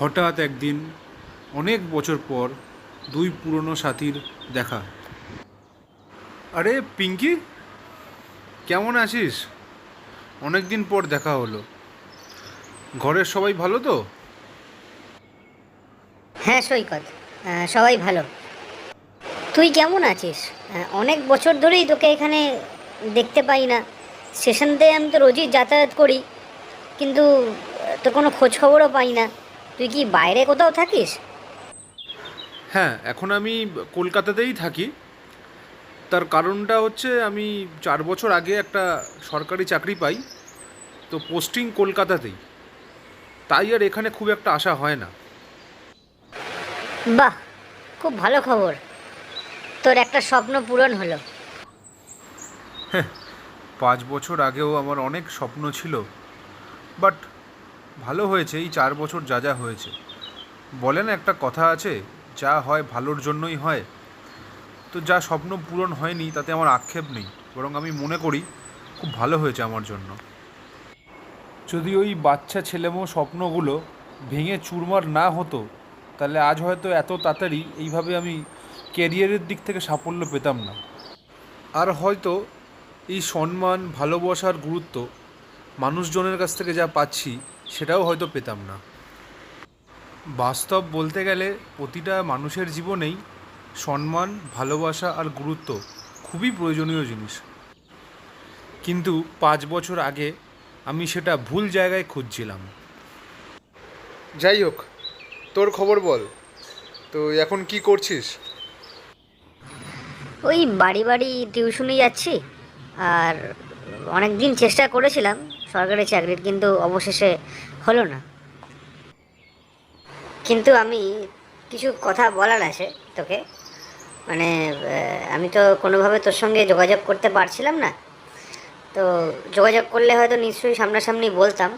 হঠাৎ একদিন, অনেক বছর পর দুই পুরনো সাথীর দেখা। আরে, পিঙ্কি, কেমন আছিস? অনেক দিন পর দেখা হলো। ঘরের সবাই ভালো তো? হ্যাঁ সৈকত। সবাই ভালো। তুই কেমন আছিস? অনেক বছর ধরেই তোকে এখানে দেখতে পাই না। স্টেশন দিয়ে আমি তো রোজই যাতায়াত করি, কিন্তু তোর কোনো খোঁজ খবরও পাই না। তুই কি বাইরে কোথাও থাকিস? হ্যাঁ এখন আমি কলকাতাতেই থাকি। তার কারণটা হচ্ছে আমি চার বছর আগে একটা সরকারি চাকরি পাই তো পোস্টিং কলকাতাতেই। তাই আর এখানে খুব একটা আশা হয় না। বাহ খুব ভালো খবর। তোর একটা স্বপ্ন পূরণ হলো। পাঁচ বছর আগেও আমার অনেক স্বপ্ন ছিল বাট ভালো হয়েছে, এই চার বছর যা যা হয়েছে। বলে না একটা কথা আছে, যা হয় ভালোর জন্যই হয়। তো যা স্বপ্ন পূরণ হয়নি, তাতে আমার আক্ষেপ নেই। বরং আমি মনে করি, খুব ভালো হয়েছে আমার জন্য। যদি ওই বাচ্চা ছেলেমো স্বপ্নগুলো ভেঙে চুরমার না হতো, তাহলে আজ হয়তো এত তাড়াতাড়ি এইভাবে আমি ক্যারিয়ারের দিক থেকে সাফল্য পেতাম না। আর হয়তো এই সম্মান, ভালোবাসার গুরুত্ব মানুষজনের কাছ থেকে যা পাচ্ছি সেটাও হয়তো পেতাম না। বাস্তব বলতে গেলে প্রতিটা মানুষের জীবনেই সম্মান ভালোবাসা আর গুরুত্ব খুবই প্রয়োজনীয় জিনিস। কিন্তু পাঁচ বছর আগে আমি সেটা ভুল জায়গায় খুঁজছিলাম। যাই হোক তোর খবর বল। তো এখন কি করছিস? ওই বাড়ি বাড়ি টিউশনি যাচ্ছি। আর অনেক দিন চেষ্টা করেছিলাম সরকারি চাকরির কিন্তু অবশেষে হলো না। কিন্তু আমি কিছু কথা বলার আছে তোকে। মানে আমি তো কোনোভাবে তোর সঙ্গে যোগাযোগ করতে পারছিলাম না। তো যোগাযোগ করলে হয়তো নিশ্চয়ই সামনাসামনি বলতাম।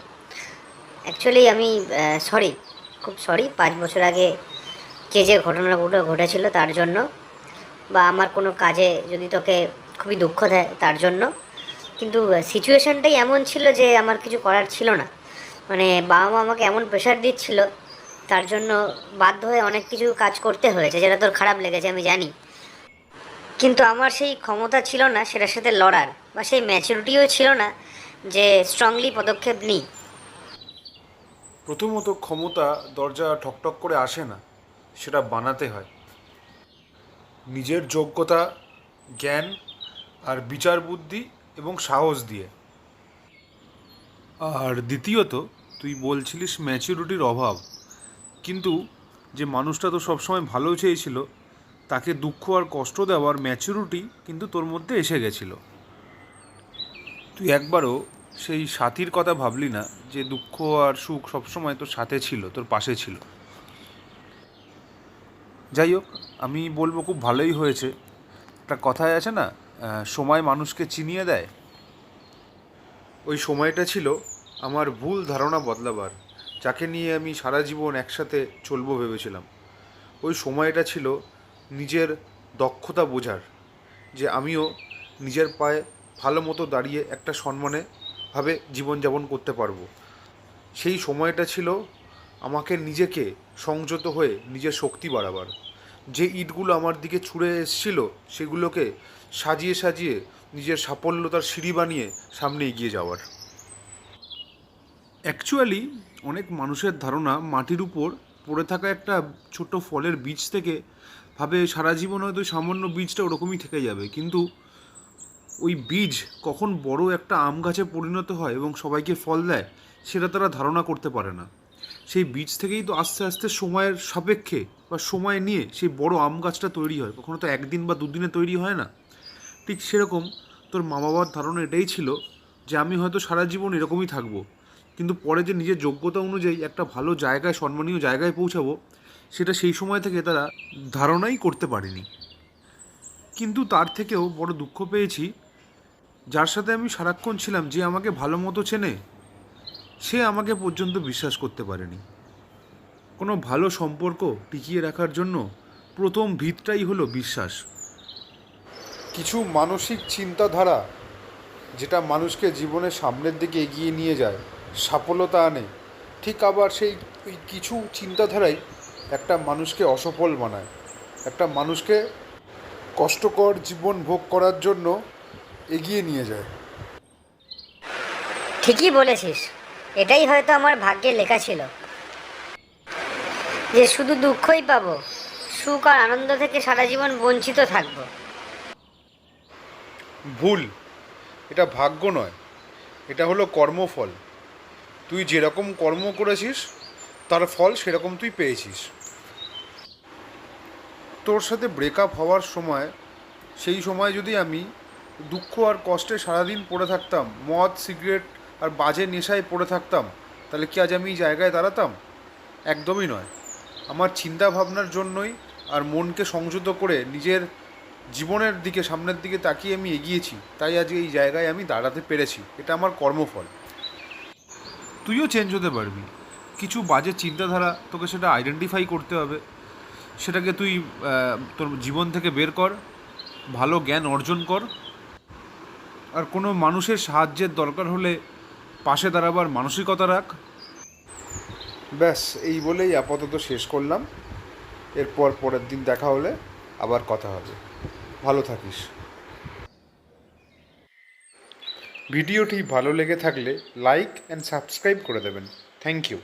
অ্যাকচুয়ালি আমি সরি খুব সরি পাঁচ বছর আগে যে যে ঘটনাগুলো ঘটেছিল তার জন্য। বা আমার কোনো কাজে যদি তোকে খুবই দুঃখ দেয় তার জন্য। কিন্তু সিচুয়েশানটাই এমন ছিল যে আমার কিছু করার ছিল না। মানে বাবা মা আমাকে এমন প্রেশার দিচ্ছিল, তার জন্য বাধ্য হয়ে অনেক কিছু কাজ করতে হয়েছে, যেটা তোর খারাপ লেগেছে, আমি জানি। কিন্তু আমার সেই ক্ষমতা ছিল না, সেটার সাথে লড়ার, বা সেই ম্যাচুরিটিও ছিল না যে স্ট্রংলি পদক্ষেপ নিই। প্রথমত ক্ষমতা দরজা ঠকঠক করে আসে না, সেটা বানাতে হয়। নিজের যোগ্যতা, জ্ঞান আর বিচার বুদ্ধি এবং সাহস দিয়ে। আর দ্বিতীয়ত, তুই বলছিলিস ম্যাচুরিটির অভাব। কিন্তু যে মানুষটা তো সবসময় ভালো চেয়েছিল, তাকে দুঃখ আর কষ্ট দেওয়ার ম্যাচুরিটি কিন্তু তোর মধ্যে এসে গেছিল। তুই একবারও সেই সাথীর কথা ভাবলি না যে দুঃখ আর সুখ সবসময় তোর সাথে ছিল, তোর পাশে ছিল। যাই হোক, আমি বলব খুব ভালোই হয়েছে। একটা কথায় আছে না সময় মানুষকে চিনিয়ে দেয়? ওই সময়টা ছিল আমার ভুল ধারণা বদলাবার, যাকে নিয়ে আমি সারা জীবন একসাথে চলবো ভেবেছিলাম। ওই সময়টা ছিল নিজের দক্ষতা বোঝার, যে আমিও নিজের পায়ে ভালো মতো দাঁড়িয়ে একটা সম্মানে ভাবে জীবনযাপন করতে পারব। সেই সময়টা ছিল আমাকে নিজেকে সংযত হয়ে নিজের শক্তি বাড়াবার। যে ইটগুলো আমার দিকে ছুঁড়ে এসছিল, সেগুলোকে সাজিয়ে সাজিয়ে নিজের সাফল্যতার সিঁড়ি বানিয়ে সামনে এগিয়ে যাওয়ার। অ্যাকচুয়ালি অনেক মানুষের ধারণা মাটির উপর পড়ে থাকা একটা ছোট ফলের বীজ থেকে ভাবে সারা জীবন হয়তো সামান্য বীজটা ওরকমই থেকে যাবে। কিন্তু ওই বীজ কখন বড় একটা আম গাছে পরিণত হয় এবং সবাইকে ফল দেয়, সেটা তারা ধারণা করতে পারে না। সেই বীজ থেকেই তো আস্তে আস্তে সময়ের সাপেক্ষে বা সময় নিয়ে সেই বড় আম গাছটা তৈরি হয়। কখনো তো একদিন বা দুদিনে তৈরি হয় না। ঠিক সেরকম তোর মা বাবার ধারণা এটাই ছিল যে আমি হয়তো সারা জীবন এরকমই থাকব। কিন্তু পরে যে নিজের যোগ্যতা অনুযায়ী একটা ভালো জায়গায় সম্মানীয় জায়গায় পৌঁছাবো, সেটা সেই সময় থেকে তারা ধারণাই করতে পারেনি। কিন্তু তার থেকেও বড় দুঃখ পেয়েছি, যার সাথে আমি সারাক্ষণ ছিলাম, যে আমাকে ভালো মতো চেনে সে আমাকে পর্যন্ত বিশ্বাস করতে পারেনি। কোনো ভালো সম্পর্ক টিকিয়ে রাখার জন্য প্রথম ভিতটাই হলো বিশ্বাস। কিছু মানসিক চিন্তাধারা যেটা মানুষকে জীবনের সামনের দিকে এগিয়ে নিয়ে যায় সাফল্যতা আনে ঠিক আবার সেই ওই কিছু চিন্তাধারাই একটা মানুষকে অসফল বানায়। একটা মানুষকে কষ্টকর জীবন ভোগ করার জন্য এগিয়ে নিয়ে যায়। ঠিকই বলেছিস। এটাই হয়তো আমার ভাগ্যে লেখা ছিল। যে শুধু দুঃখই পাবো, সুখ আর আনন্দ থেকে সারা জীবন বঞ্চিত থাকব। ভুল, এটা ভাগ্য নয়, এটা হলো কর্মফল। তুই যেরকম কর্ম করেছিস, তার ফল সেরকম তুই পেয়েছিস। তোর সাথে ব্রেকআপ হওয়ার সময়, সেই সময় যদি আমি দুঃখ আর কষ্টে সারাদিন পড়ে থাকতাম, মদ সিগারেট আর বাজে নেশায় পড়ে থাকতাম, তাহলে কি আজ আমি এই জায়গায় দাঁড়াতাম? একদমই নয়। আমার চিন্তা ভাবনার জন্যই আর মনকে সংযত করে নিজের জীবনের দিকে, সামনের দিকে তাকিয়ে আমি এগিয়েছি, তাই আজ এই জায়গায় আমি দাঁড়াতে পেরেছি। এটা আমার কর্মফল। তুইও চেঞ্জ হতে পারবি। কিছু বাজে চিন্তাধারা তোকে সেটা আইডেন্টিফাই করতে হবে। সেটাকে তুই তোর জীবন থেকে বের কর, ভালো জ্ঞান অর্জন কর। আর কোনো মানুষের সাহায্যের দরকার হলে পাশে দাঁড়াবার মানসিকতা রাখ। ব্যাস, এই বলেই আপাতত শেষ করলাম। এরপর পরের দিন দেখা হলে আবার কথা হবে। ভালো থাকিস। ভিডিওটি ভালো লেগে থাকলে লাইক অ্যান্ড সাবস্ক্রাইব করে দেবেন। Thank you.